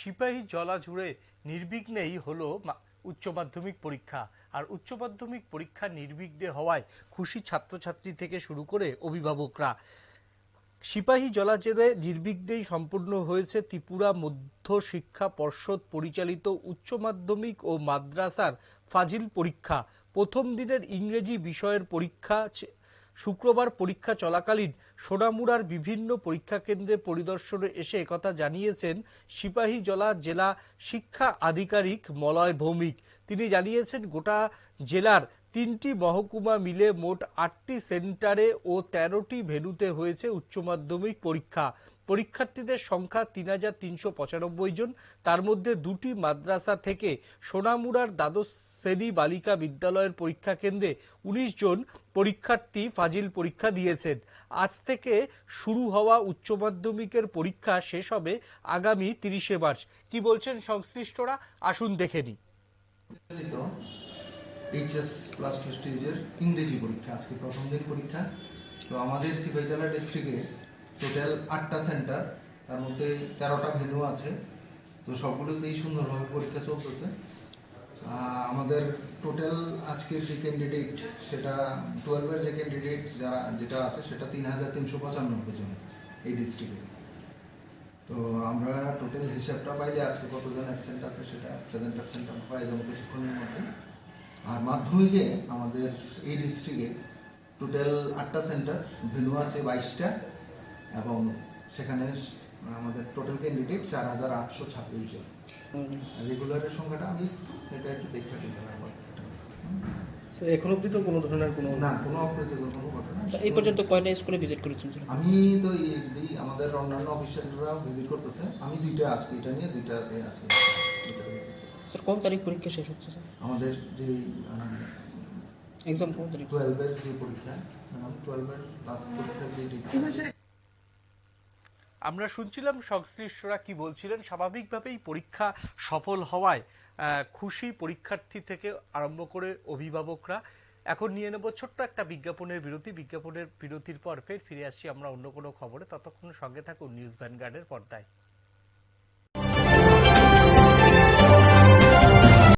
সিপাহী জলা জুড়ে নির্বিঘ্নেই হলো উচ্চ মাধ্যমিক পরীক্ষা। আর উচ্চ মাধ্যমিক পরীক্ষা নির্বিঘ্নে হওয়ায় খুশি ছাত্রছাত্রী থেকে শুরু করে অভিভাবকরা। সিপাহী জলা জলাজেরে নির্বিঘ্নেই সম্পূর্ণ হয়েছে ত্রিপুরা মধ্য শিক্ষা পর্ষদ পরিচালিত উচ্চ মাধ্যমিক ও মাদ্রাসার ফাজিল পরীক্ষা। প্রথম দিনের ইংরেজি বিষয়ের পরীক্ষা শুক্রবার পরীক্ষা চলাকালীন সোনামুড়ার বিভিন্ন পরীক্ষা কেন্দ্রে পরিদর্শনে এসে একথা জানিয়েছেন সিপাহীজলা জেলা শিক্ষা আধিকারিক মলয় ভৌমিক। তিনি জানিয়েছেন, গোটা জেলার তিনটি মহকুমা মিলে মোট আটটি সেন্টারে ও তেরোটি ভেন্যুতে হয়েছে উচ্চ মাধ্যমিক পরীক্ষা। পরীক্ষার্থীদের সংখ্যা তিন হাজার তিনশো পঁচানব্বই জন। তার মধ্যে দুটি মাদ্রাসা থেকে সোনামুড়ার দ্বাদশ শ্রেণি বালিকা বিদ্যালয়ের পরীক্ষা কেন্দ্রে উনিশ জন পরীক্ষার্থী ফাজিল পরীক্ষা দিয়েছেন। আজ থেকে শুরু হওয়া উচ্চ মাধ্যমিকের পরীক্ষা শেষ হবে আগামী তিরিশে মার্চ। কি বলছেন সংশ্লিষ্টরা? আসুন দেখে পরিচালিত এইচএস প্লাস টু স্টেজের ইংরেজি পরীক্ষা, আজকে প্রথম দিন পরীক্ষা। তো আমাদের সিপাহীজলা ডিস্ট্রিক্টে টোটাল আটটা সেন্টার তার মধ্যে তেরোটা ভেন্যু আছে। তো সবগুলোতেই সুন্দরভাবে পরীক্ষা চলতেছে। আমাদের টোটাল আজকের যে ক্যান্ডিডেট সেটা টুয়েলভের যে ক্যান্ডিডেট যারা, যেটা আছে, সেটা তিন হাজার তিনশো পঁচানব্বই জন এই ডিস্ট্রিক্টে তো আমরা টোটাল হিসাবটা পাইলে আজকে কতজন অ্যাবসেন্ট আছে সেটা প্রেজেন্ট অ্যাবসেন্ট আমরা পাই যাব কিছুক্ষণের মধ্যে। আর মাধ্যমিকে আমাদের এই ডিস্ট্রিক্টে টোটাল আটটা সেন্টার ভেনু আছে বাইশটা এবং সেখানে আমাদের টোটাল ক্যান্ডিডেট চার হাজার আটশো ছাব্বিশ জন। রেগুলারের সংখ্যাটা আমি এটা একটু দেখে দিতে। স্যার এখন অবধি তো কোনো ধরনের কোনো না কোনো অপ্রীতিকর কোনো ঘটনা আচ্ছা, এই পর্যন্ত কয়টা স্কুলে ভিজিট করেছেন আমি তো এই- আমাদের অন্যান্য অফিসাররা ভিজিট করতেছে। আমি দুইটা আজকে এটা নিয়ে আছি। দুইটাতে স্যার কোন তারিখ পরীক্ষা শেষ হচ্ছে স্যার আমাদের যে এক্সাম কোন তারিখ? টুয়েলভের যে পরীক্ষা টুয়েলভের লাস্ট পরীক্ষার যে date- আমরা শুনছিলাম সংশ্লিষ্টরা কি বলছিলেন, স্বাভাবিকভাবেই পরীক্ষা সফল হওয়ায় খুশি পরীক্ষার্থী থেকে আরম্ভ করে অভিভাবকরা। এখন নিয়ে নেব ছোট্ট একটা বিজ্ঞাপনের বিরতি। বিজ্ঞাপনের বিরতির পর ফের ফিরে আসছি আমরা অন্য কোনো খবরে। ততক্ষণ সঙ্গে থাকুন নিউজ ভ্যানগার্ডের পর্দায়।